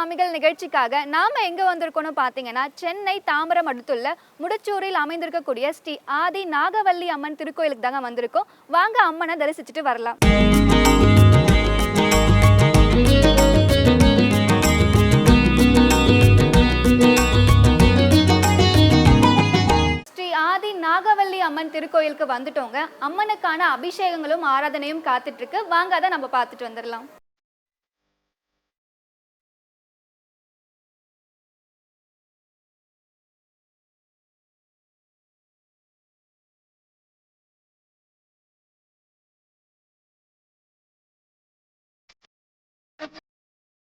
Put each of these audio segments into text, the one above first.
சாமிகள் நிகழ்ச்சிக்காக நாம எங்க வந்திருக்கோம்னு பாத்தீங்கன்னா சென்னை தாம்பரம் அடுத்துள்ள முடிச்சூரில் அமைந்திருக்கக்கூடிய ஸ்ரீ ஆதி நாகவல்லி அம்மன் திருக்கோயிலுக்கு தாங்க வந்திருக்கோம். வாங்க அம்மனை தரிசிச்சுட்டு வரலாம். ஸ்ரீ ஆதி நாகவல்லி அம்மன் திருக்கோயிலுக்கு வந்துட்டோங்க. அம்மனுக்கான அபிஷேகங்களும் ஆராதனையும் காத்துட்டு இருக்கு. வாங்க அதை நம்ம பார்த்துட்டு வந்துடலாம்.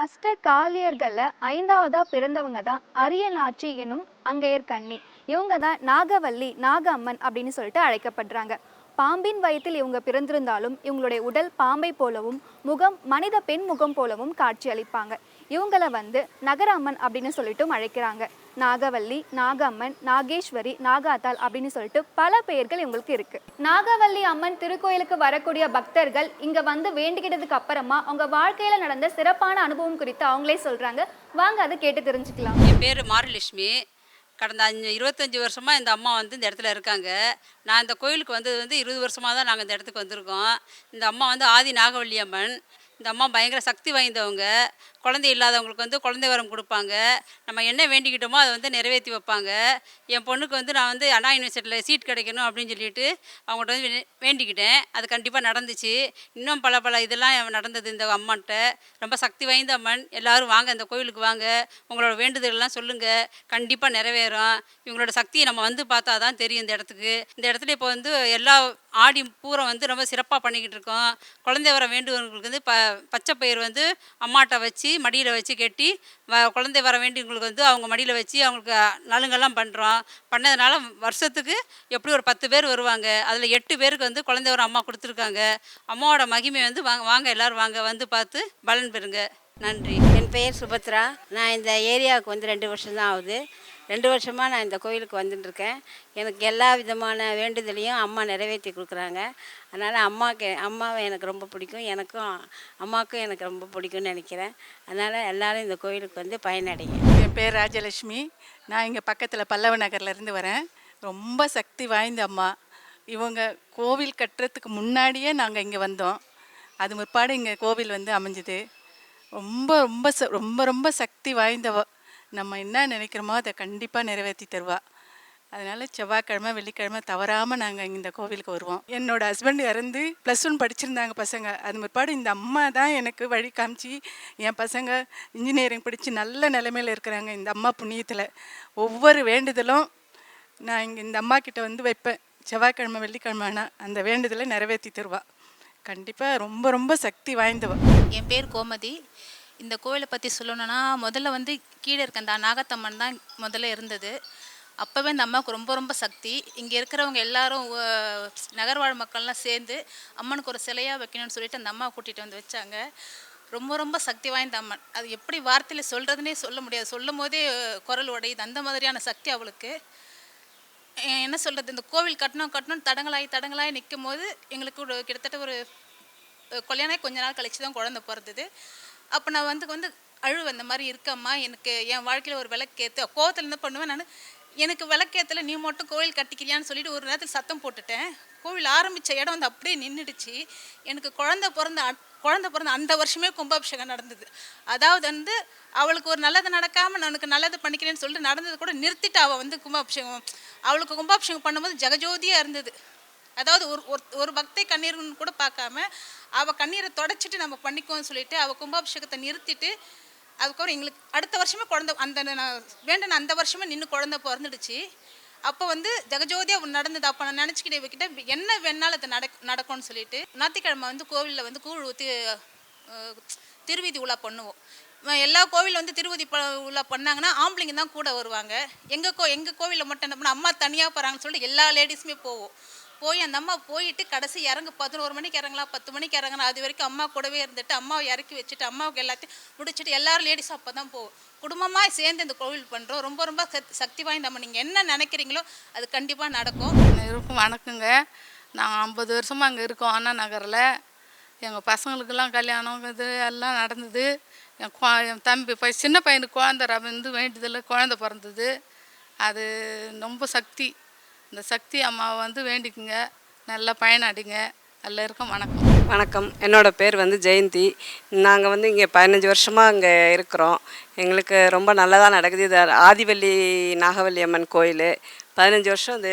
அஷ்ட காளியர்களில் ஐந்தாவதாக பிறந்தவங்க தான் அரியநாச்சி எனும் அங்கையர் கண்ணி இவங்க தான் நாகவல்லி நாக அம்மன் அப்படின்னு சொல்லிட்டு அழைக்கப்படுறாங்க. பாம்பின் வயத்தில் இவங்க பிறந்திருந்தாலும் இவங்களுடைய உடல் பாம்பை போலவும் முகம் மனித பெண் முகம் போலவும் காட்சி அளிப்பாங்க இவங்கள வந்து நகர அம்மன் அப்படின்னு சொல்லிட்டும் அழைக்கிறாங்க. நாகவல்லி நாகம்மன் நாகேஸ்வரி நாகாத்தாள் அப்படின்னு சொல்லிட்டு பல பெயர்கள் இவங்களுக்கு இருக்கு. நாகவல்லி அம்மன் திருக்கோயிலுக்கு வரக்கூடிய பக்தர்கள் இங்க வந்து வேண்டிக்கிட்டதுக்கு அப்புறமா அவங்க வாழ்க்கையில நடந்த சிறப்பான அனுபவம் குறித்து அவங்களே சொல்றாங்க. வாங்க அதை கேட்டு தெரிஞ்சுக்கலாம். என் பேர் மாரலட்சுமி. கடந்த அஞ்சு இருபத்தஞ்சி வருஷமாக இந்த அம்மா வந்து இந்த இடத்துல இருக்காங்க. நான் இந்த கோயிலுக்கு வந்தது வந்து இருபது வருஷமாக தான் நாங்கள் இந்த இடத்துக்கு வந்திருக்கோம். இந்த அம்மா வந்து ஆதி நாகவல்லி அம்மன். இந்த அம்மா பயங்கர சக்தி வாய்ந்தவங்க. குழந்தை இல்லாதவங்களுக்கு வந்து குழந்தை வரம் கொடுப்பாங்க. நம்ம என்ன வேண்டிக்கிட்டோமோ அதை வந்து நிறைவேற்றி வைப்பாங்க. என் பொண்ணுக்கு வந்து நான் வந்து அண்ணா யூனிவர்சிட்டியில் சீட் கிடைக்கணும் அப்படின்னு சொல்லிட்டு அவங்கள்ட்ட வந்து வே- வேண்டிக்கிட்டேன். அது கண்டிப்பாக நடந்துச்சு. இன்னும் பல பல இதெல்லாம் நடந்தது இந்த அம்மான்ட்ட. ரொம்ப சக்தி வாய்ந்த அம்மன். எல்லாரும் வாங்க இந்த கோயிலுக்கு வாங்க. உங்களோட வேண்டுதல்லாம் சொல்லுங்கள் கண்டிப்பாக நிறைவேறும். இவங்களோட சக்தியை நம்ம வந்து பார்த்தா தான் தெரியும் இந்த இடத்துக்கு. இந்த இடத்துல இப்போ வந்து எல்லா ஆடி பூரம் வந்து ரொம்ப சிறப்பாக பண்ணிக்கிட்டு இருக்கோம். குழந்தை வர வேண்டுவங்களுக்கு வந்து ப பச்சை பயிர் வந்து அம்மாட்ட வச்சு மடியில் வச்சு கட்டி வ குழந்தை வர வேண்டியவங்களுக்கு வந்து அவங்க மடியில் வச்சு அவங்களுக்கு நலுங்கெல்லாம் பண்ணுறோம் பண்ணதுனால வருஷத்துக்கு எப்படி ஒரு பத்து பேர் வருவாங்க. அதில் எட்டு பேருக்கு வந்து குழந்தை வர அம்மா கொடுத்துருக்காங்க. அம்மாவோட மகிமை வந்து வாங்க வாங்க எல்லோரும் வாங்க வந்து பார்த்து பலன் பெறுங்க. நன்றி. என் பெயர் சுபத்ரா. நான் இந்த ஏரியாவுக்கு வந்து ரெண்டு வருஷம் தான் ஆகுது. ரெண்டு வருஷமாக நான் இந்த கோயிலுக்கு வந்துட்டுருக்கேன். எனக்கு எல்லா விதமான வேண்டுதலையும் அம்மா நிறைவேற்றி கொடுக்குறாங்க. அதனால் அம்மாவுக்கு அம்மாவை எனக்கு ரொம்ப பிடிக்கும். எனக்கும் அம்மாவுக்கும் எனக்கு ரொம்ப பிடிக்கும்னு நினைக்கிறேன். அதனால் எல்லோரும் இந்த கோயிலுக்கு வந்து பயனடைங்க. என் பேர் ராஜலட்சுமி. நான் இங்கே பக்கத்தில் பல்லவ நகர்லேருந்து வரேன். ரொம்ப சக்தி வாய்ந்த அம்மா. இவங்க கோவில் கட்டுறதுக்கு முன்னாடியே நாங்கள் இங்கே வந்தோம். அது முற்பாடு இங்கே கோவில் வந்து அமைஞ்சுது. ரொம்ப ரொம்ப ச- ரொம்ப ரொம்ப சக்தி வாய்ந்தவ நம்ம என்ன நினைக்கிறோமோ அதை கண்டிப்பாக நிறைவேற்றி தருவா. அதனால் செவ்வாய்க்கிழமை வெள்ளிக்கிழமை தவறாமல் நாங்கள் இந்த கோவிலுக்கு வருவோம். என்னோட ஹஸ்பண்ட் இறந்து ப்ளஸ் ஒன் படிச்சிருந்தாங்க பசங்க. அது முற்பாடு இந்த அம்மா தான் எனக்கு வழி காமிச்சு என் பசங்க இன்ஜினியரிங் படித்து நல்ல நிலைமையில் இருக்கிறாங்க இந்த அம்மா புண்ணியத்தில். ஒவ்வொரு வேண்டுதலும் நான் இங்கே இந்த அம்மா கிட்ட வந்து வைப்பேன். செவ்வாய்க்கிழமை வெள்ளிக்கிழமைனா அந்த வேண்டுதலை நிறைவேற்றி தருவாள் கண்டிப்பாக ரொம்ப ரொம்ப சக்தி வாய்ந்தவ. என் பேர் கோமதி. இந்த கோவிலை பற்றி சொல்லணும்னா முதல்ல வந்து கீழே இருக்க அந்த நாகத்தம்மன் தான் முதல்ல இருந்தது. அப்போவே இந்த அம்மாவுக்கு ரொம்ப ரொம்ப சக்தி. இங்கே இருக்கிறவங்க எல்லாரும் நகர்வாழ் மக்கள்லாம் சேர்ந்து அம்மனுக்கு ஒரு சிலையாக வைக்கணும்னு சொல்லிட்டு அந்த அம்மாவை கூட்டிகிட்டு வந்து வச்சாங்க. ரொம்ப ரொம்ப சக்தி வாய்ந்த அம்மன். அது எப்படி வார்த்தையில் சொல்கிறதுனே சொல்ல முடியாது. சொல்லும் போதே குரல் உடையுது. அந்த மாதிரியான சக்தி அவளுக்கு. என்ன சொல்கிறது இந்த கோவில் கட்டணும் கட்டணும் தடங்களாகி தடங்களாகி நிற்கும் போது எங்களுக்கு ஒரு கிட்டத்தட்ட ஒரு கல்யாணம் கொஞ்ச நாள் கழித்து தான் குழந்தை பிறந்தது. அப்போ நான் வந்து வந்து அழுவ இந்த மாதிரி இருக்கம்மா எனக்கு என் வாழ்க்கையில் ஒரு விளக்கேற்று கோவத்தில் என்ன பண்ணுவேன் நான் எனக்கு விளக்கேற்றல நீ மட்டும் கோவில் கட்டிக்கிறியான்னு சொல்லிட்டு ஒரு நேரத்தில் சத்தம் போட்டுட்டேன். கோவில் ஆரம்பித்த இடம் வந்து அப்படியே நின்றுடுச்சு எனக்கு குழந்த பிறந்த குழந்த பிறந்த அந்த வருஷமே கும்பாபிஷேகம் நடந்தது. அதாவது வந்து அவளுக்கு ஒரு நல்லது நடக்காமல் நான் நல்லது பண்ணிக்கிறேன்னு சொல்லிட்டு நடந்தது கூட நிறுத்திட்டு அவள் வந்து கும்பாபிஷேகம் அவளுக்கு கும்பாபிஷேகம் பண்ணும்போது ஜெகஜோதியாக இருந்தது. அதாவது ஒரு ஒரு ஒரு பக்தை கண்ணீர்னு கூட பார்க்காம அவள் கண்ணீரை தொடச்சிட்டு நம்ம பண்ணிக்குவோம்னு சொல்லிட்டு அவள் கும்பாபிஷேகத்தை நிறுத்திட்டு அதுக்கப்புறம் எங்களுக்கு அடுத்த வருஷமே குழந்த அந்த நான் வேண்டின அந்த வருஷமே நின்று குழந்த பிறந்துடுச்சு. அப்போ வந்து ஜெகஜோதியாக நடந்தது. அப்போ நான் நினச்சிக்கிட்டே இவகிட்ட என்ன வேணாலும் அது நடக் நடக்கும்னு சொல்லிட்டு ஞாயிற்றுக்கிழமை வந்து கோவிலில் வந்து கூழ் ஊற்றி திருவீதி உலா பண்ணுவோம். எல்லா கோவிலில் வந்து திருவதி ப உலா பண்ணாங்கன்னா ஆம்பளைங்க தான் கூட வருவாங்க. எங்கள் கோ எங்கள் கோவிலில் மட்டும் என்ன பண்ண அம்மா தனியாக போகிறாங்கன்னு சொல்லிட்டு எல்லா லேடிஸுமே போவோம். போய் அந்த அம்மா போயிட்டு கடைசி இறங்கு பதினோரு மணிக்கு இறங்கலாம் பத்து மணிக்கு இறங்கலாம் அது வரைக்கும் அம்மா கூடவே இருந்துட்டு அம்மாவை இறக்கி வச்சுட்டு அம்மாவுக்கு எல்லாத்தையும் முடிச்சுட்டு எல்லாரும் லேடிஸும் அப்போ தான் போவோம். குடும்பமாக சேர்ந்து இந்த கோவில் பண்ணுறோம் ரொம்ப ரொம்ப சக்தி வாய்ந்த அம்மா. நீங்கள் என்ன நினைக்கிறீங்களோ அது கண்டிப்பாக நடக்கும். இருக்கும். வணக்கங்க. நாங்கள் ஐம்பது வருஷமாக அங்கே இருக்கோம். அண்ணா நகரில். எங்கள் பசங்களுக்கெல்லாம் கல்யாணம் இது எல்லாம் நடந்தது. என் குழ என் தம்பி பை சின்ன பையனுக்கு குழந்த வந்து வேண்டியதில் குழந்த பிறந்தது. அது ரொம்ப சக்தி. இந்த சக்தி அம்மாவை வந்து வேண்டிக்குங்க. நல்லா பயனடைங்க. எல்லாருக்கும் வணக்கம். வணக்கம். என்னோடய பேர் வந்து ஜெயந்தி. நாங்கள் வந்து இங்கே பதினஞ்சு வருஷமாக இங்கே இருக்கிறோம். எங்களுக்கு ரொம்ப நல்லதாக நடக்குது. இது ஆதிவள்ளி நாகவல்லி அம்மன் கோயில். பதினஞ்சு வருஷம் இந்த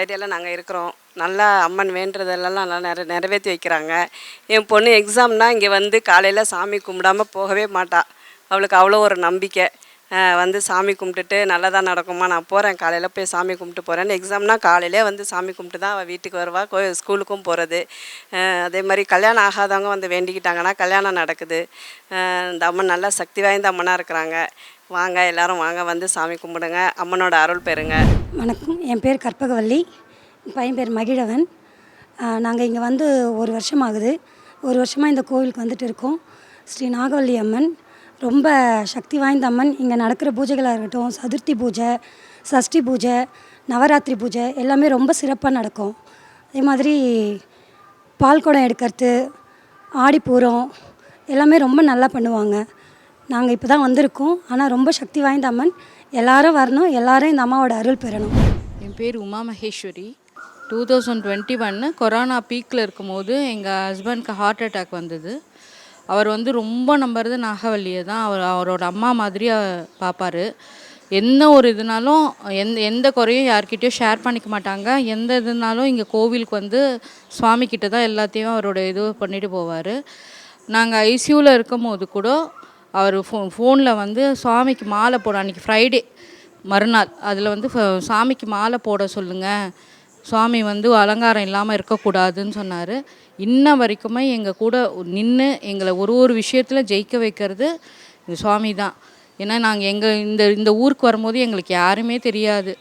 ஐடியாவில் நாங்கள் இருக்கிறோம். நல்லா அம்மன் வேண்டுறதெல்லாம் நல்லா நிற நிறைவேற்றி வைக்கிறாங்க. என் பொண்ணு எக்ஸாம்னால் இங்கே வந்து காலையில் சாமி கும்பிடாமல் போகவே மாட்டாள் அவளுக்கு அவ்வளோ ஒரு நம்பிக்கை. வந்து சாமி கும்பிட்டுட்டு நல்லதாக நடக்குமா? நான் போகிறேன் காலையில் போய் சாமி கும்பிட்டு போகிறேன்னு எக்ஸாம்னா காலையிலே வந்து சாமி கும்பிட்டு தான் அவள் வீட்டுக்கு வருவா. கோ ஸ்கூலுக்கும் போகிறது அதே மாதிரி கல்யாணம் ஆகாதவங்க வந்து வேண்டிக்கிட்டாங்கன்னா கல்யாணம் நடக்குது. இந்த அம்மன் நல்லா சக்தி வாய்ந்த அம்மனாக இருக்கிறாங்க. வாங்க எல்லாரும் வாங்க வந்து சாமி கும்பிடுங்க. அம்மனோட அருள் பெறுங்க. வணக்கம். என் பேர் கற்பகவல்லி. பையன் பேர் மகிழவன். நாங்கள் இங்கே வந்து ஒரு வருஷம் ஆகுது ஒரு வருஷமாக இந்த கோவிலுக்கு வந்துட்டு இருக்கோம். ஸ்ரீ நாகவல்லி அம்மன். ரொம்ப சக்தி வாய்ந்த அம்மன். இங்கே நடக்கிற பூஜைகளாக இருக்கட்டும் சதுர்த்தி பூஜை சஷ்டி பூஜை நவராத்திரி பூஜை எல்லாமே ரொம்ப சிறப்பாக நடக்கும். அதே மாதிரி பால் குடம் எடுக்கிறது ஆடிப்பூரம் எல்லாமே ரொம்ப நல்லா பண்ணுவாங்க. நாங்கள் இப்போ தான் வந்திருக்கோம். ஆனால் ரொம்ப சக்தி வாய்ந்த அம்மன். எல்லாரும் வரணும் எல்லாரும் இந்த அம்மாவோட அருள் பெறணும். என் பேர் Uma Maheswari two thousand twenty ஒன்று கொரோனா பீக்கில் இருக்கும்போது எங்கள் ஹஸ்பண்ட்க்கு ஹார்ட் அட்டாக் வந்தது. அவர் வந்து ரொம்ப நம்புறது நாகவல்லியை தான். அவர் அவரோட அம்மா மாதிரி பார்ப்பார் எந்த ஒரு இதுனாலும் எந்த எந்த குறையும் யார்கிட்டயும் ஷேர் பண்ணிக்க மாட்டாங்க. எந்த இதுனாலும் இங்கே கோவிலுக்கு வந்து சுவாமி கிட்ட தான் எல்லாத்தையும் அவரோட இது பண்ணிட்டு போவார். நாங்கள் ஐசியூவில் இருக்கும் போது கூட அவர் ஃபோ ஃபோனில் வந்து சுவாமிக்கு மாலை போட அன்றைக்கி ஃப்ரைடே மறுநாள் அதில் வந்து ஃப- சாமிக்கு மாலை போட சொல்லுங்கள் சுவாமி வந்து அலங்காரம் இல்லாமல் இருக்கக்கூடாதுன்னு சொன்னார். இன்ன வரைக்குமே எங்கள் கூட நின்று எங்களை ஒரு ஒரு விஷயத்தில் ஜெயிக்க வைக்கிறது இந்த சுவாமி தான். ஏன்னா நாங்கள் எங்கள் இந்த இந்த ஊருக்கு வரும்போது எங்களுக்கு யாருமே தெரியாது.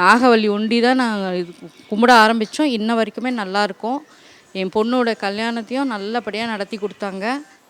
நாகவல்லி ஒண்டி தான் நாங்கள் கும்பிட ஆரம்பித்தோம் இன்ன வரைக்குமே நல்லாயிருக்கும் என் பொண்ணோட கல்யாணத்தையும் நல்லபடியாக நடத்தி கொடுத்தாங்க.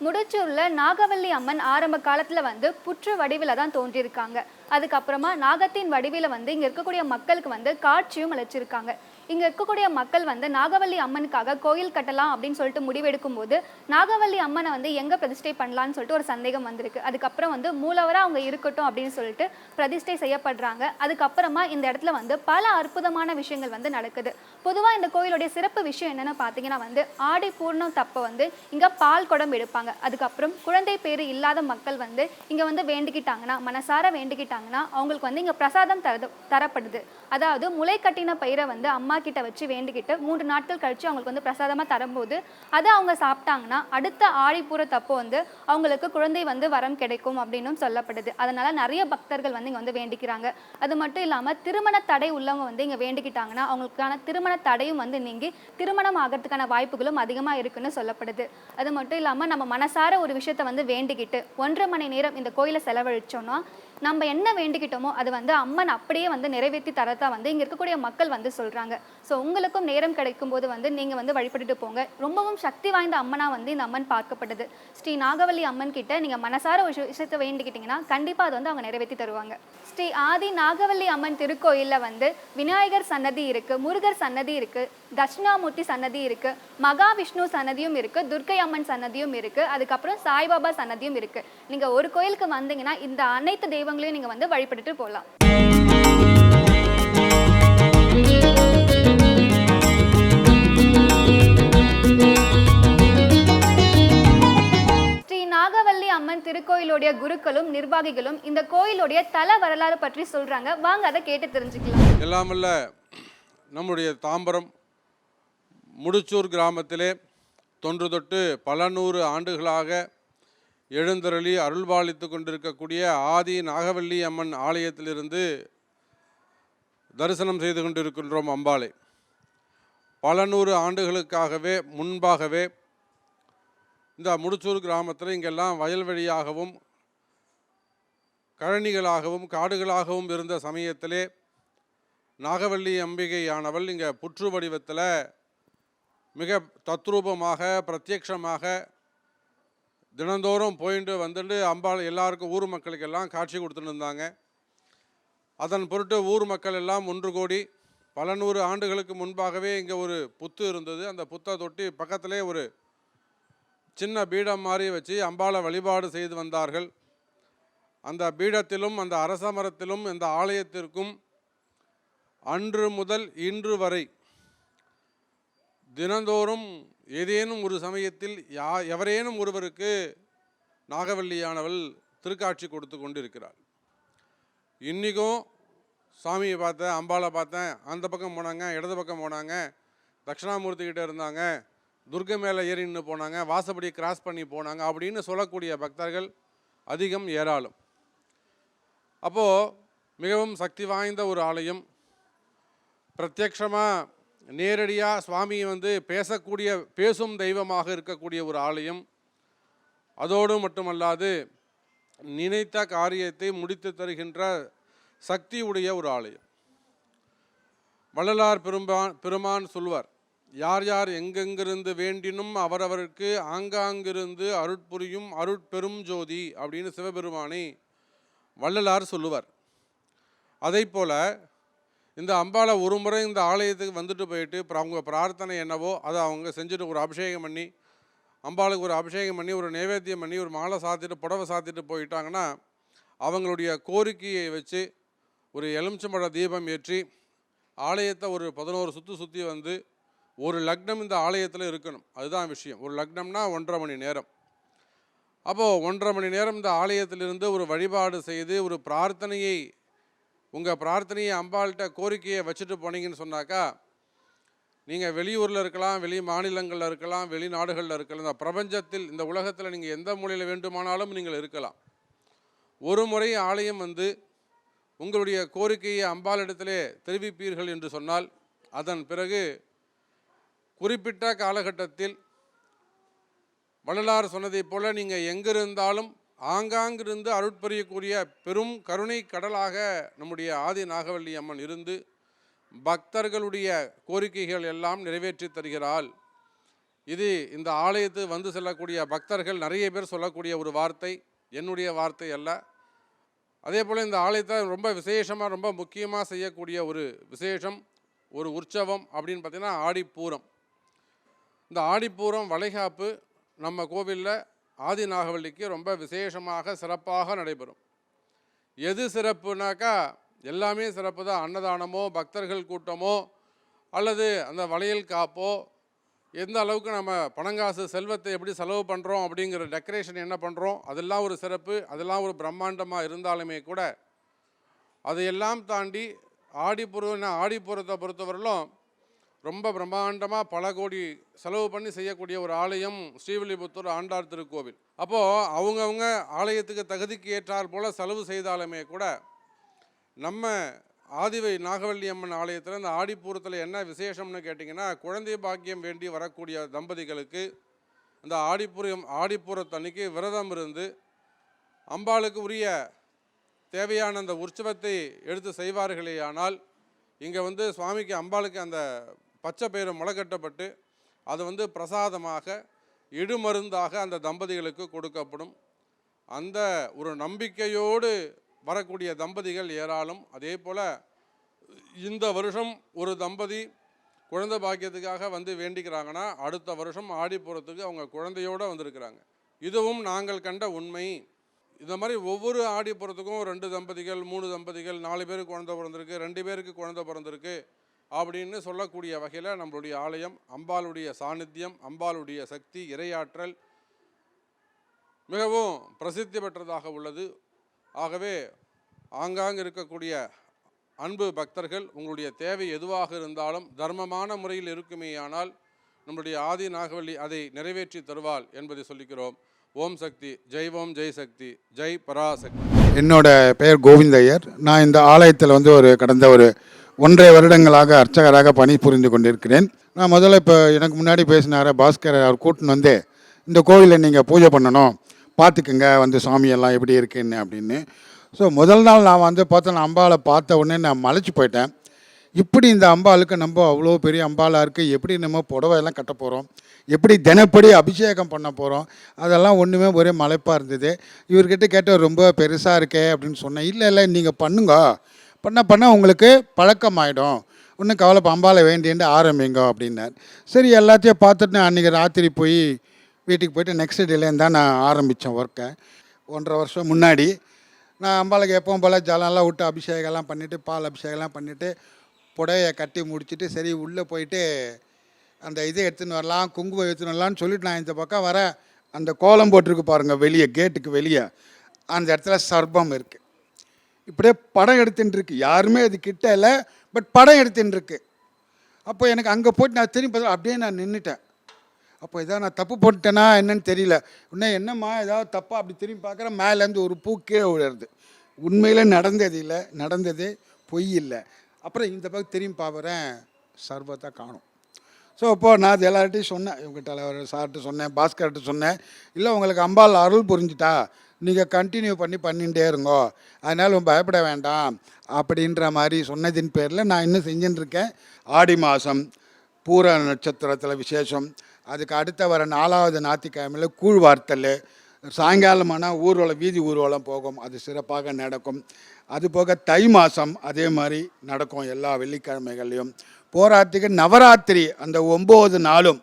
முடிச்சூர்ல நாகவல்லி அம்மன் ஆரம்ப காலத்துல வந்து புற்று வடிவில தான் தோன்றியிருக்காங்க. அதுக்கப்புறமா நாகத்தின் வடிவில வந்து இங்க இருக்கக்கூடிய மக்களுக்கு வந்து காட்சியும் அளிச்சிருக்காங்க. இங்க இருக்கக்கூடிய மக்கள் வந்து நாகவல்லி அம்மனுக்காக கோயில் கட்டலாம் அப்படின்னு சொல்லிட்டு முடிவெடுக்கும் போது நாகவல்லி அம்மனை வந்து எங்க பிரதிஷ்டை பண்ணலாம்னு சொல்லிட்டு ஒரு சந்தேகம் வந்திருக்கு. அதுக்கப்புறம் வந்து மூலவரா அவங்க இருக்கட்டும் அப்படின்னு சொல்லிட்டு பிரதிஷ்டை செய்யப்படுறாங்க. அதுக்கப்புறமா இந்த இடத்துல வந்து பல அற்புதமான விஷயங்கள் வந்து நடக்குது. பொதுவா இந்த கோயிலுடைய சிறப்பு விஷயம் என்னன்னு பார்த்தீங்கன்னா வந்து ஆடி பூர்ணம் தப்ப வந்து இங்க பால் குடம் எடுப்பாங்க. அதுக்கப்புறம் குழந்தை பேரு இல்லாத மக்கள் வந்து இங்க வந்து வேண்டிக்கிட்டாங்கன்னா மனசார வேண்டிக்கிட்டாங்கன்னா அவங்களுக்கு வந்து இங்க பிரசாதம் தரது தரப்படுது. அதாவது முளை கட்டின பயிரை வந்து அம்மா கிட்ட வச்சு வேண்டிக்கிட்டு மூன்று நாட்கள் கழிச்சு அவங்களுக்கு வந்து பிரசாதமா தரும்போது அதை அவங்க சாப்பிட்டாங்கன்னா அடுத்த ஆழிப்பூர தப்போ வந்து அவங்களுக்கு குழந்தை வந்து வரம் கிடைக்கும் அப்படின்னும் சொல்லப்படுது. அதனால நிறைய பக்தர்கள் வந்து இங்க வந்து வேண்டிக்கிறாங்க. அது மட்டும் இல்லாம திருமண தடை உள்ளவங்க வந்து இங்க வேண்டிக்கிட்டாங்கன்னா அவங்களுக்கான திருமண தடையும் வந்து நீங்கி திருமணம் ஆகிறதுக்கான வாய்ப்புகளும் அதிகமா இருக்குன்னு சொல்லப்படுது. அது மட்டும் இல்லாம நம்ம மனசார ஒரு விஷயத்த வந்து வேண்டிக்கிட்டு ஒன்றரை மணி நேரம் இந்த கோயிலை செலவழிச்சோம்னா நம்ம என்ன வேண்டிக்கிட்டோமோ அது வந்து அம்மன் அப்படியே வந்து நிறைவேற்றி தரதா வந்து இங்க இருக்கக்கூடிய மக்கள் வந்து சொல்றாங்க. ஸோ உங்களுக்கும் நேரம் கிடைக்கும் போது வந்து நீங்க வந்து வழிபட்டுட்டு போங்க. ரொம்பவும் சக்தி வாய்ந்த அம்மனா வந்து இந்த அம்மன் பார்க்கப்படுது ஸ்ரீ நாகவல்லி அம்மன் கிட்ட நீங்க மனசார ஒரு விஷ- விஷயத்தை வேண்டிக்கிட்டீங்கன்னா கண்டிப்பா அது வந்து அவங்க நிறைவேற்றி தருவாங்க. ஸ்ரீ ஆதி நாகவல்லி அம்மன் திருக்கோயிலில் வந்து விநாயகர் சன்னதி இருக்கு முருகர் சன்னதி இருக்கு தட்சிணாமூர்த்தி சன்னதி இருக்கு மகாவிஷ்ணு சன்னதியும் இருக்கு துர்க்கை அம்மன் சன்னதியும் இருக்கு அதுக்கப்புறம் சாய்பாபா சன்னதியும் இருக்கு. நீங்க ஒரு கோயிலுக்கு வந்தீங்கன்னா இந்த அனைத்து அவங்களே நீங்க வந்து வழிபட்டுட்டு போகலாம் ஸ்ரீ நாகவல்லி அம்மன் திருக்கோயிலுடைய குருக்களும் நிர்வாகிகளும் இந்த கோயிலுடைய தல வரலாறு பற்றி சொல்றாங்க. வாங்க அதை கேட்டு தெரிஞ்சுக்கலாம். எல்லாமல்ல நம்முடைய தாம்பரம் முடிச்சூர் கிராமத்திலே தொன்று தொட்டு பல நூறு ஆண்டுகளாக எழுந்தருளி அருள்பாலித்து கொண்டிருக்கக்கூடிய ஆதி நாகவல்லி அம்மன் ஆலயத்திலிருந்து தரிசனம் செய்து கொண்டிருக்கின்றோம் அம்பாளை. பல நூறு ஆண்டுகளுக்காகவே முன்பாகவே இந்த முடிச்சூர் கிராமத்தில் இங்கெல்லாம் வயல்வெளியாகவும் கழனிகளாகவும் காடுகளாகவும் இருந்த சமயத்திலே நாகவல்லி அம்பிகையானவள் இங்கே புற்று வடிவத்தில் மிக தத்ரூபமாக பிரத்யக்ஷமாக தினந்தோறும் போயிட்டு வந்துட்டு அம்பாள் எல்லாருக்கும் ஊர் மக்களுக்கெல்லாம் காட்சி கொடுத்துட்டு இருந்தாங்க. அதன் பொருட்டு ஊர் மக்கள் எல்லாம் ஒன்று கூடி பல நூறு ஆண்டுகளுக்கு முன்பாகவே இங்கே ஒரு புத்து இருந்தது. அந்த புத்தை தொட்டி பக்கத்திலே ஒரு சின்ன பீடம் மாதிரி வச்சு அம்பாளை வழிபாடு செய்து வந்தார்கள். அந்த பீடத்திலும் அந்த அரச மரத்திலும் இந்த ஆலயத்திற்கும் அன்று முதல் இன்று வரை தினந்தோறும் ஏதேனும் ஒரு சமயத்தில் யா எவரேனும் ஒருவருக்கு நாகவல்லியானவள் திருக்காட்சி கொடுத்து கொண்டிருக்கிறாள். இன்றைக்கும் சாமியை பார்த்தேன் அம்பாவை பார்த்தேன் அந்த பக்கம் போனாங்க இடது பக்கம் போனாங்க தட்சிணாமூர்த்திக்கிட்ட இருந்தாங்க துர்கை மேலே ஏறி நின்று போனாங்க வாசப்படி கிராஸ் பண்ணி போனாங்க அப்படின்னு சொல்லக்கூடிய பக்தர்கள் அதிகம் ஏராளம். அப்போது மிகவும் சக்தி வாய்ந்த ஒரு ஆலயம் பிரத்யக்ஷமாக நேரடியாக சுவாமியை வந்து பேசக்கூடிய பேசும் தெய்வமாக இருக்கக்கூடிய ஒரு ஆலயம். அதோடு மட்டுமல்லாது நினைத்த காரியத்தை முடித்து தருகின்ற சக்தி உடைய ஒரு ஆலயம். வள்ளலார் பெரும்பான் பெருமான் சொல்வார் யார் யார் எங்கெங்கிருந்து வேண்டினும் அவரவருக்கு ஆங்காங்கிருந்து அருட்புரியும் அருட்பெரும் ஜோதி அப்படின்னு சிவபெருமானை வள்ளலார் சொல்லுவார். அதை போல இந்த அம்பாளை ஒரு முறை இந்த ஆலயத்துக்கு வந்துட்டு போயிட்டு அப்புறம் அவங்க பிரார்த்தனை என்னவோ அதை அவங்க செஞ்சுட்டு ஒரு அபிஷேகம் பண்ணி அம்பாளுக்கு ஒரு அபிஷேகம் பண்ணி ஒரு நைவேத்தியம் பண்ணி ஒரு மாலை சாத்திட்டு புடவை சாத்திட்டு போயிட்டாங்கன்னா அவங்களுடைய கோரிக்கையை வச்சு ஒரு எலுமிச்சம்பழ தீபம் ஏற்றி ஆலயத்தை ஒரு பதினோரு சுற்று சுற்றி வந்து ஒரு லக்னம் இந்த ஆலயத்தில் இருக்கணும். அதுதான் விஷயம். ஒரு லக்னம்னா ஒன்றரை மணி நேரம். அப்போது ஒன்றரை மணி நேரம் இந்த ஆலயத்திலிருந்து ஒரு வழிபாடு செய்து ஒரு பிரார்த்தனையை உங்கள் பிரார்த்தனையை அம்பாள்கிட்ட கோரிக்கையை வச்சுட்டு போனீங்கன்னு சொன்னாக்கா நீங்கள் வெளியூரில் இருக்கலாம் வெளி மாநிலங்களில் இருக்கலாம் வெளிநாடுகளில் இருக்கலாம் இந்த பிரபஞ்சத்தில் இந்த உலகத்தில் நீங்கள் எந்த மூலையில் வேண்டுமானாலும் நீங்கள் இருக்கலாம். ஒரு முறை ஆலயம் வந்து உங்களுடைய கோரிக்கையை அம்பாளிடத்திலே தெரிவிப்பீர்கள் என்று சொன்னால் அதன் பிறகு குறிப்பிட்ட காலகட்டத்தில் வள்ளலார் சொன்னதைப் போல நீங்கள் எங்கிருந்தாலும் ஆங்காங்கிருந்து அருட்புரியக்கூடிய பெரும் கருணை கடலாக நம்முடைய ஆதி நாகவல்லி அம்மன் இருந்து பக்தர்களுடைய கோரிக்கைகள் எல்லாம் நிறைவேற்றி தருகிறாள். இது இந்த ஆலயத்து வந்து செல்லக்கூடிய பக்தர்கள் நிறைய பேர் சொல்லக்கூடிய ஒரு வார்த்தை என்னுடைய வார்த்தை அல்ல. அதே போல் இந்த ஆலயத்தை ரொம்ப விசேஷமாக ரொம்ப முக்கியமாக செய்யக்கூடிய ஒரு விசேஷம் ஒரு உற்சவம் அப்படின்னு பார்த்திங்கன்னா ஆடிப்பூரம். இந்த ஆடிப்பூரம் வளைகாப்பு நம்ம கோவிலில் ஆதி நாகவல்லிக்கு ரொம்ப விசேஷமாக சிறப்பாக நடைபெறும். எது சிறப்புனாக்கா எல்லாமே சிறப்பு தான். அன்னதானமோ பக்தர்கள் கூட்டமோ அல்லது அந்த வளையல் காப்போ எந்த அளவுக்கு நம்ம பணங்காசு செல்வத்தை எப்படி செலவு பண்ணுறோம் அப்படிங்கிற டெக்கரேஷன் என்ன பண்ணுறோம் அதெல்லாம் ஒரு சிறப்பு அதெல்லாம் ஒரு பிரம்மாண்டமாக இருந்தாலுமே கூட அதையெல்லாம் தாண்டி ஆடிப்புறம் ஆடிப்புறத்தை பொறுத்தவரையிலும் ரொம்ப பிரம்மாண்டமாக பல கோடி செலவு பண்ணி செய்யக்கூடிய ஒரு ஆலயம் ஸ்ரீவில்லிபுத்தூர் ஆண்டார் திருக்கோவில். அப்போது அவங்கவுங்க ஆலயத்துக்கு தகுதிக்கு ஏற்றார் போல் செலவு செய்தாலுமே கூட நம்ம ஆதிவை நாகவல்லி அம்மன் ஆலயத்தில் இந்த ஆடிப்பூரத்தில் என்ன விசேஷம்னு கேட்டிங்கன்னா குழந்தை பாக்கியம் வேண்டி வரக்கூடிய தம்பதிகளுக்கு இந்த ஆடிப்புறம் ஆடிப்பூரத்தன்னைக்கு விரதம் இருந்து அம்பாளுக்கு உரிய தேவையான அந்த உற்சவத்தை எடுத்து செய்வார்களே ஆனால் இங்கே வந்து சுவாமிக்கு அம்பாளுக்கு அந்த பச்சை பயிறு முளைக்கட்டப்பட்டு அது வந்து பிரசாதமாக இடுமருந்தாக அந்த தம்பதிகளுக்கு கொடுக்கப்படும். அந்த ஒரு நம்பிக்கையோடு வரக்கூடிய தம்பதிகள் ஏராளம். அதே போல் இந்த வருஷம் ஒரு தம்பதி குழந்தை பாக்கியத்துக்காக வந்து வேண்டிக்கிறாங்கன்னா அடுத்த வருஷம் ஆடிப்புறத்துக்கு அவங்க குழந்தையோடு வந்திருக்கிறாங்க. இதுவும் நாங்கள் கண்ட உண்மை. இந்த மாதிரி ஒவ்வொரு ஆடிப்புறத்துக்கும் ரெண்டு தம்பதிகள் மூணு தம்பதிகள் நாலு பேருக்கு குழந்தை பிறந்திருக்கு ரெண்டு பேருக்கு குழந்தை பிறந்திருக்கு. அப்படின்னு சொல்லக்கூடிய வகையில் நம்மளுடைய ஆலயம் அம்பாளுடைய சாநித்தியம் அம்பாளுடைய சக்தி இரையாற்றல் மிகவும் பிரசித்தி பெற்றதாக உள்ளது. ஆகவே ஆங்காங்கு இருக்கக்கூடிய அன்பு பக்தர்கள் உங்களுடைய தேவை எதுவாக இருந்தாலும் தர்மமான முறையில் இருக்குமேயானால் நம்முடைய ஆதி நாகவல்லி அதை நிறைவேற்றி தருவாள் என்பதை சொல்லிக்கிறோம். ஓம் சக்தி ஜெய் ஓம் ஜெய் சக்தி ஜெய் பராசக்தி. என்னோட பெயர் கோவிந்தையர் நான் இந்த ஆலயத்தில் வந்து ஒரு கடந்த ஒரு ஒன்றரை வருடங்களாக அர்ச்சகராக பணி புரிந்து கொண்டிருக்கிறேன். நான் முதல்ல இப்போ எனக்கு முன்னாடி பேசினார பாஸ்கர் அவர் கூட்டின்னு வந்து இந்த கோவிலை நீங்கள் பூஜை பண்ணணும் பார்த்துக்குங்க வந்து சாமியெல்லாம் எப்படி இருக்குன்னு அப்படின்னு. ஸோ முதல் நாள் நான் வந்து பார்த்தேன் அம்பாவை பார்த்த உடனே நான் மலைச்சு போயிட்டேன். இப்படி இந்த அம்பாளுக்கு நம்ம அவ்வளோ பெரிய அம்பாலாக இருக்குது எப்படி நம்ம புடவையெல்லாம் கட்ட போகிறோம் எப்படி தினப்படி அபிஷேகம் பண்ண போகிறோம் அதெல்லாம் ஒன்றுமே ஒரே மலைப்பாக இருந்தது. இவர்கிட்ட கேட்ட ரொம்ப பெருசாக இருக்கே அப்படின்னு சொன்னேன். இல்லை இல்லை நீங்கள் பண்ணுங்க. பண்ண பண்ண உங்களுக்கு பழக்கமாயிடும். ஒன்றும் கவலை பம்பால வேண்டியண்டு ஆரம்பிங்க அப்படின்னார். சரி எல்லாத்தையும் பார்த்துட்டு நான் அன்றைக்கி ராத்திரி போய் வீட்டுக்கு போயிட்டு நெக்ஸ்ட் டேலேருந்து தான் நான் ஆரம்பித்தேன் ஒர்க்கை ஒன்றரை வருஷம் முன்னாடி நான் அம்பாளுக்கு எப்பவும் போல் ஜலம்லாம் விட்டு அபிஷேகம்லாம் பண்ணிவிட்டு பால் அபிஷேகம்லாம் பண்ணிவிட்டு புடவையை கட்டி முடிச்சுட்டு சரி உள்ளே போயிட்டு அந்த இதை எடுத்துன்னு வரலாம் குங்குமம் எடுத்துன்னு வரலாம்னு சொல்லிட்டு நான் இந்த பக்கம் வர அந்த கோலம் போட்டிருக்கு பாருங்கள் வெளியே கேட்டுக்கு வெளியே. அந்த இடத்துல சர்பம் இருக்குது இப்படியே படம் எடுத்துன்னு இருக்கு யாருமே அது கிட்ட இல்லை பட் படம் எடுத்துன்னு இருக்கு அப்போ எனக்கு அங்கே போயிட்டு நான் திரும்பி பார்த்தா அப்படியே நான் நின்றுட்டேன் அப்போ இதான் நான் தப்பு போட்டுட்டேனா என்னன்னு தெரியல. இன்னும் என்னம்மா ஏதாவது தப்பாக அப்படி திரும்பி பார்க்குறேன் மேலேருந்து ஒரு பூ கீழே விழுறது உண்மையில் நடந்தது இல்லை நடந்தது பொய் இல்லை. அப்புறம் இந்த பக்கம் திரும்பி பார்க்குறேன் சர்வத்தை காணும். ஸோ அப்போது நான் அது எல்லார்ட்டையும் சொன்னேன். இவங்க தலைவர் சார்கிட்ட சொன்னேன் பாஸ்கர்கிட்ட சொன்னேன். இல்லை உங்களுக்கு அம்பாள் அருள் புரிஞ்சுட்டா? நீங்கள் கண்டினியூ பண்ணி பண்ணிகிட்டே இருங்கோ. அதனால் பயப்பட வேண்டாம். அப்படின்ற மாதிரி சொன்னதின் பேரில் நான் இன்னும் செஞ்சுட்டுருக்கேன் ஆடி மாதம் பூர நட்சத்திரத்தில் விசேஷம். அதுக்கு அடுத்த வர நாலாவது ஞாயிற்றுக்கிழமையில் கூழ் வார்த்தல். சாயங்காலமானால் ஊர்வலம் வீதி ஊர்வலம் போகும். அது சிறப்பாக நடக்கும். அது போக தை மாதம் அதே மாதிரி நடக்கும் எல்லா வெள்ளிக்கிழமைகள்லையும். போராத்திக்கு நவராத்திரி அந்த ஒம்பது நாளும்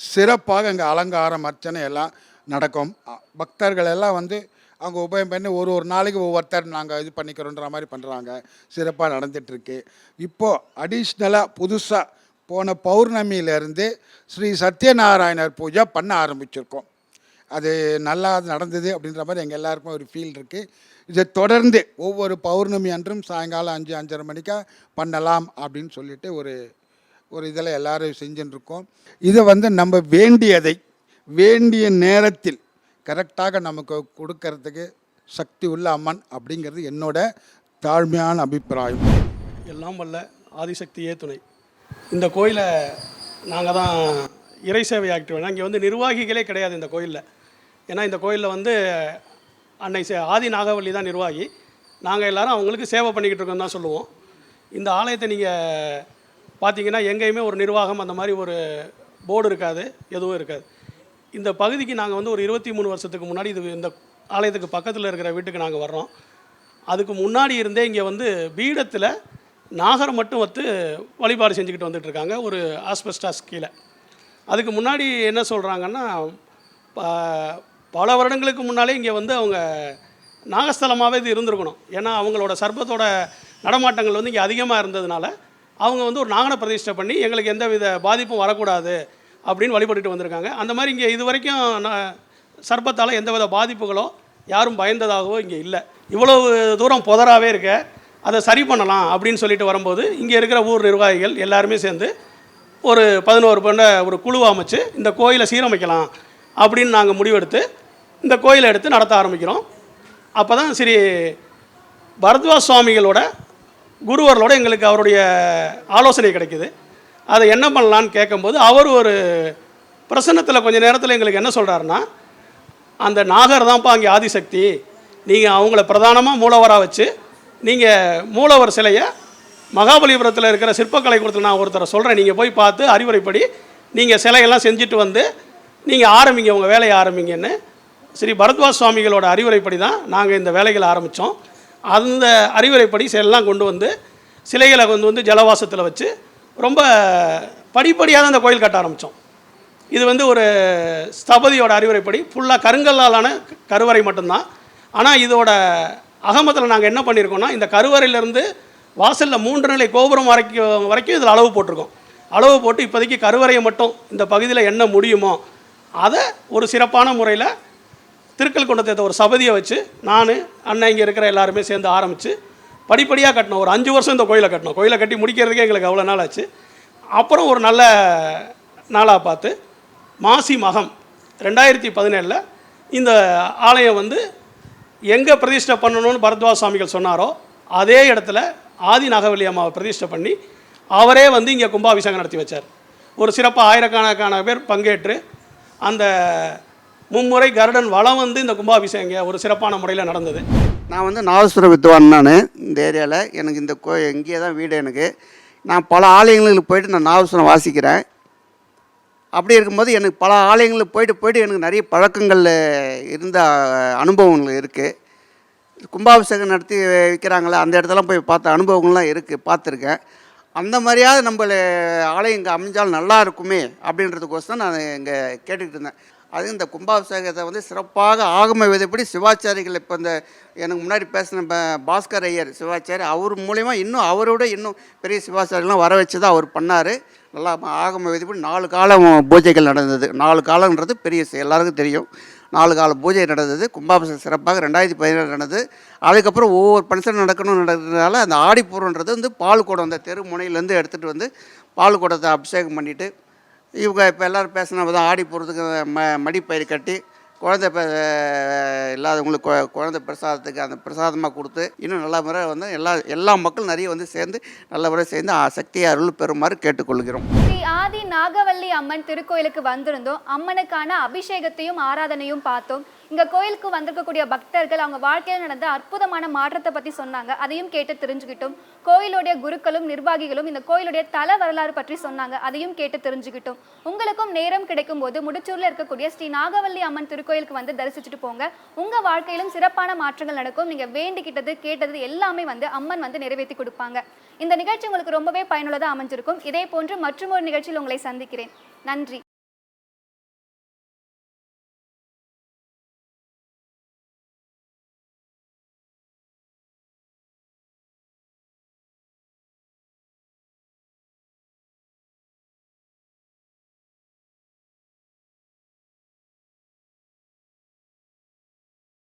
சிறப்பாக இங்கே அலங்காரம் அர்ச்சனை எல்லாம் நடக்கும். பக்தர்கள் எல்லாம் வந்து அவங்க உபயம் பண்ணி ஒரு ஒரு நாளைக்கு ஒவ்வொருத்தர் நாங்கள் இது பண்ணிக்கிறோன்ற மாதிரி பண்ணுறாங்க சிறப்பாக நடந்துகிட்ருக்கு இப்போது அடிஷ்னலாக புதுசாக போன பௌர்ணமியிலேருந்து ஸ்ரீ சத்யநாராயணர் பூஜை பண்ண ஆரம்பிச்சிருக்கோம். அது நல்லா நடந்தது அப்படின்ற மாதிரி எங்கள் எல்லாருக்கும் ஒரு ஃபீல் இருக்குது இதை தொடர்ந்து ஒவ்வொரு பௌர்ணமி அன்றும் சாயங்காலம் அஞ்சு அஞ்சரை மணிக்கா பண்ணலாம் அப்படின்னு சொல்லிட்டு ஒரு ஒரு இதில் எல்லோரும் செஞ்சுட்டுருக்கோம். இதை வந்து நம்ம வேண்டியதை வேண்டிய நேரத்தில் கரெக்டாக நமக்கு கொடுக்கறதுக்கு சக்தி உள்ள அம்மன் அப்படிங்கிறது என்னோட தாழ்மையான அபிப்பிராயம். எல்லாம் வல்ல ஆதிசக்தியே துணை. இந்த கோயிலை நாங்கள் தான் இறை சேவை ஆக்டிவ் இங்கே வந்து நிர்வாகிகளே கிடையாது இந்த கோயிலில். ஏன்னா இந்த கோயிலில் வந்து அன்னை சே ஆதி நாகவல்லி தான் நிர்வாகி. நாங்கள் எல்லாரும் அவங்களுக்கு சேவை பண்ணிக்கிட்டு இருக்கோம் தான் சொல்லுவோம். இந்த ஆலயத்தை நீங்கள் பார்த்தீங்கன்னா எங்கேயுமே ஒரு நிர்வாகம் அந்த மாதிரி ஒரு போர்டு இருக்காது எதுவும் இருக்காது. இந்த பகுதிக்கு நாங்கள் வந்து ஒரு இருபத்தி மூணு வருஷத்துக்கு முன்னாடி இது இந்த ஆலயத்துக்கு பக்கத்தில் இருக்கிற வீட்டுக்கு நாங்கள் வர்றோம். அதுக்கு முன்னாடி இருந்தே இங்கே வந்து பீடத்தில் நாகர் மட்டும் வந்து வழிபாடு செஞ்சுக்கிட்டு வந்துட்டுருக்காங்க ஒரு ஆஸ்பெஸ்டாஸ் கீழே. அதுக்கு முன்னாடி என்ன சொல்கிறாங்கன்னா ப- பல வருடங்களுக்கு முன்னாலே இங்கே வந்து அவங்க நாகஸ்தலமாகவே இது இருந்திருக்கணும். ஏன்னா அவங்களோட சர்ப்பத்தோட நடமாட்டங்கள் வந்து இங்கே அதிகமாக இருந்ததுனால அவங்க வந்து ஒரு நாகன பிரதிஷ்டை பண்ணி எங்களுக்கு எந்த வித பாதிப்பும் வரக்கூடாது. அப்படின்னு வழிபட்டுட்டு வந்திருக்காங்க. அந்த மாதிரி இங்கே இது வரைக்கும் நான் சர்ப்பத்தால் எந்த வித பாதிப்புகளோ யாரும் பயந்ததாகவோ இங்கே இல்லை. இவ்வளவு தூரம் புதராகவே இருக்க அதை சரி பண்ணலாம் அப்படின்னு சொல்லிட்டு வரும்போது இங்கே இருக்கிற ஊர் நிர்வாகிகள் எல்லாருமே சேர்ந்து ஒரு பதினோரு பண்ண ஒரு குழு அமைச்சு இந்த கோயிலை சீரமைக்கலாம் அப்படின்னு நாங்கள் முடிவெடுத்து இந்த கோயிலை எடுத்து நடத்த ஆரம்பிக்கிறோம். அப்போ தான் சரி பரத்வாஸ் சுவாமிகளோட குருவர்களோட எங்களுக்கு அவருடைய ஆலோசனை கிடைக்கிது. அதை என்ன பண்ணலான்னு கேட்கும்போது அவர் ஒரு பிரசன்னத்தில் கொஞ்ச நேரத்தில் எங்களுக்கு என்ன சொல்கிறாருன்னா அந்த நாகர் தான்ப்பா அங்கே ஆதிசக்தி நீங்கள் அவங்கள பிரதானமாக மூலவராக வச்சு நீங்கள் மூலவர் சிலையை மகாபலிபுரத்தில் இருக்கிற சிற்பக்கலை கூடத்தில் நான் ஒருத்தரை சொல்கிறேன் நீங்கள் போய் பார்த்து அறிவுரைப்படி நீங்கள் சிலையெல்லாம் செஞ்சுட்டு வந்து நீங்கள் ஆரம்பிங்க உங்கள் வேலையை ஆரம்பிங்கன்னு ஸ்ரீ பரத்வாஜ் சுவாமிகளோட அறிவுரைப்படி தான் நாங்கள் இந்த வேலைகளை ஆரம்பித்தோம் அந்த அறிவுரைப்படி எல்லாம் கொண்டு வந்து சிலைகளை கொண்டு வந்து ஜலவாசத்தில் வச்சு ரொம்ப படிப்படியாக தான் அந்த கோயில் கட்ட ஆரம்பித்தோம். இது வந்து ஒரு ஸ்தபதியோட அறிவுரைப்படி ஃபுல்லாக கருங்கல்லாலான க- கருவறை மட்டும்தான். ஆனால் இதோட அகமத்தில் நாங்கள் என்ன பண்ணியிருக்கோம்னா இந்த கருவறையிலேருந்து வாசலில் மூன்று நிலை கோபுரம் வரைக்கும் வரைக்கும் இதில் அளவு போட்டிருக்கோம். அளவு போட்டு இப்போதைக்கு கருவறையை மட்டும் இந்த பகுதியில் என்ன முடியுமோ அதை ஒரு சிறப்பான முறையில் திருக்கல் குண்டத்தை ஒரு சபதியை வச்சு நான் அண்ணன் இங்கே இருக்கிற எல்லாருமே சேர்ந்து ஆரம்பித்து படிப்படியாக கட்டினோம் ஒரு அஞ்சு வருஷம் இந்த கோயிலை கட்டினோம் கோயிலை கட்டி முடிக்கிறதுக்கே எங்களுக்கு அவ்வளோ நாள் ஆச்சு. அப்புறம் ஒரு நல்ல நாளாக பார்த்து மாசி மகம் ரெண்டாயிரத்தி பதினேழில் இந்த ஆலயம் வந்து எங்கே பிரதிஷ்டை பண்ணணும்னு பரத்வாஜ் சுவாமிகள் சொன்னாரோ அதே இடத்துல ஆதி நாகவல்லி அம்மாவை பிரதிஷ்டை பண்ணி அவரே வந்து இங்கே கும்பாபிஷேகம் நடத்தி வச்சார். ஒரு சிறப்பாக ஆயிரக்கணக்கான பேர் பங்கேற்று அந்த மும்முறை கருடன் வளம் வந்து இந்த கும்பாபிஷேகம் ஒரு சிறப்பான முறையில் நடந்தது. நான் வந்து நாதஸ்வர வித்வான் நான். இந்த ஏரியாவில் எனக்கு இந்த கோ இங்கேயே தான் வீடு எனக்கு. நான் பல ஆலயங்களுக்கு போயிட்டு நான் நாதஸ்வரம் வாசிக்கிறேன். அப்படி இருக்கும்போது எனக்கு பல ஆலயங்களுக்கு போயிட்டு போயிட்டு எனக்கு நிறைய பழக்கங்கள் இருந்த அனுபவங்கள் இருக்குது கும்பாபிஷேகம் நடத்தி வைக்கிறாங்களே அந்த இடத்துல போய் பார்த்த அனுபவங்கள்லாம் இருக்குது பார்த்துருக்கேன். அந்த மாதிரியாவது நம்மளை ஆலயம் இங்கே அமைஞ்சால் நல்லா இருக்குமே அப்படின்றதுக்கோசம் நான் இங்கே கேட்டுக்கிட்டு இருந்தேன். அது இந்த கும்பாபிஷேகத்தை வந்து சிறப்பாக ஆகம விதப்படி சிவாச்சாரிகள் இப்போ இந்த எனக்கு முன்னாடி பேசின பாஸ்கர் ஐயர் சிவாச்சாரி அவர் மூலயமா இன்னும் அவரோட இன்னும் பெரிய சிவாச்சாரிகள்லாம் வர வச்சு தான் அவர் பண்ணார். நல்லா ஆகம விதிப்படி நாலு காலம் பூஜைகள் நடந்தது. நாலு காலம்ன்றது பெரிய எல்லாருக்கும் தெரியும். நாலு கால பூஜை நடந்தது கும்பாபிஷேகம் சிறப்பாக ரெண்டாயிரத்தி பதினேழு நடந்தது. அதுக்கப்புறம் ஒவ்வொரு ஃபங்க்ஷன் நடக்கணும் நடக்கிறதுனால அந்த ஆடிப்பூரன்றது வந்து பால் குடம் அந்த தெரு முனையிலேருந்து எடுத்துகிட்டு வந்து பால் குடத்தை அபிஷேகம் பண்ணிவிட்டு இவங்க இப்போ எல்லோரும் பேசினா தான் ஆடி போகிறதுக்கு ம மடிப்பயிர் கட்டி குழந்தை பெ இல்லாதவங்களுக்கு கொ- குழந்தை பிரசாதத்துக்கு அந்த பிரசாதமாக கொடுத்து இன்னும் நல்ல முறை வந்து எல்லா எல்லா மக்களும் நிறைய வந்து சேர்ந்து நல்ல முறை சேர்ந்து சக்தி அருள் பெறுமாறு கேட்டுக்கொள்கிறோம். ஸ்ரீ ஆதி நாகவல்லி அம்மன் திருக்கோயிலுக்கு வந்திருந்தோம். அம்மனுக்கான அபிஷேகத்தையும் ஆராதனையும் பார்த்தோம். இங்க கோயிலுக்கு வந்திருக்கக்கூடிய பக்தர்கள் அவங்க வாழ்க்கையில் நடந்த அற்புதமான மாற்றத்தை பத்தி சொன்னாங்க. அதையும் கேட்டு தெரிஞ்சுக்கிட்டோம். கோயிலுடைய குருக்களும் நிர்வாகிகளும் இந்த கோயிலுடைய தல வரலாறு பற்றி சொன்னாங்க. அதையும் கேட்டு தெரிஞ்சுக்கிட்டோம். உங்களுக்கும் நேரம் கிடைக்கும் போது முடிச்சூர்ல இருக்கக்கூடிய ஸ்ரீ நாகவல்லி அம்மன் திருக்கோயிலுக்கு வந்து தரிசிச்சுட்டு போங்க. உங்க வாழ்க்கையிலும் சிறப்பான மாற்றங்கள் நடக்கும். நீங்க வேண்டிக்கிட்டது கேட்டது எல்லாமே வந்து அம்மன் வந்து நிறைவேற்றி கொடுப்பாங்க. இந்த நிகழ்ச்சி உங்களுக்கு ரொம்பவே பயனுள்ளதாக அமைஞ்சிருக்கும். இதே போன்று மற்றும் ஒரு நிகழ்ச்சியில் உங்களை சந்திக்கிறேன். நன்றி.